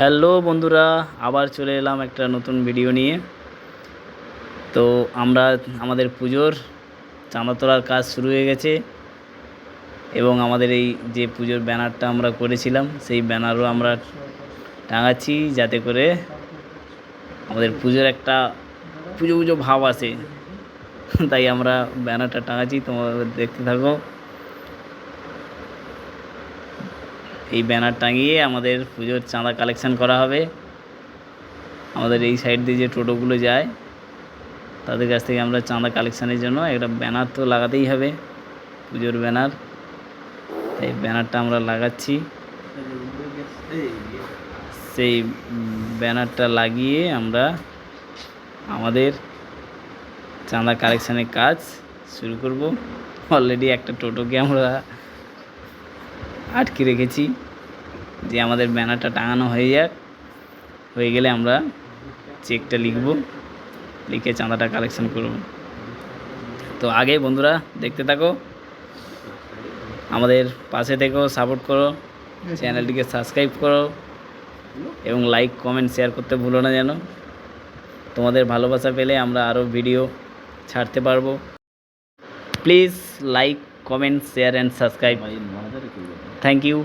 Hello বন্ধুরা, আবার চলে এলাম একটা নতুন ভিডিও নিয়ে। তো আমরা আমাদের পুজোর চাঁদা তোলার কাজ শুরু হয়ে গেছে এবং আমাদের এই যে পুজোর ব্যানারটা আমরা করেছিলাম, সেই ব্যানারও আমরা টাঙাচ্ছি যাতে করে আমাদের পুজোর একটা পুজো পুজো ভাব আসে। তাই আমরা ব্যানারটা টাঙাচ্ছি, তোমরা দেখতে থাকো। এই ব্যানার টাঙিয়ে আমাদের পুজোর চাঁদা কালেকশন করা হবে। আমাদের এই সাইড দিয়ে যে টোটোগুলো যায়, তাদের কাছ থেকে আমরা চাঁদা কালেকশানের জন্য একটা ব্যানার তো লাগাতেই হবে, পুজোর ব্যানার। তাই ব্যানারটা আমরা লাগাচ্ছি। সেই ব্যানারটা লাগিয়ে আমরা আমাদের চাঁদা কালেকশানের কাজ শুরু করব। অলরেডি একটা টোটোকে আমরা আটকে রেখেছি যে আমাদের ব্যানারটা টাঙানো হয়ে যাক। হয়ে গেলে আমরা চেকটা লিখব, লিখে চাঁদাটা কালেকশন করব। তো আগে বন্ধুরা দেখতে থাকো, আমাদের পাশে থেকেও সাপোর্ট করো, চ্যানেলটিকে সাবস্ক্রাইব করো এবং লাইক, কমেন্ট, শেয়ার করতে ভুলো না যেন। তোমাদের ভালোবাসা পেলে আমরা আরও ভিডিও ছাড়তে পারব। Please like, comment, share, and subscribe. Thank you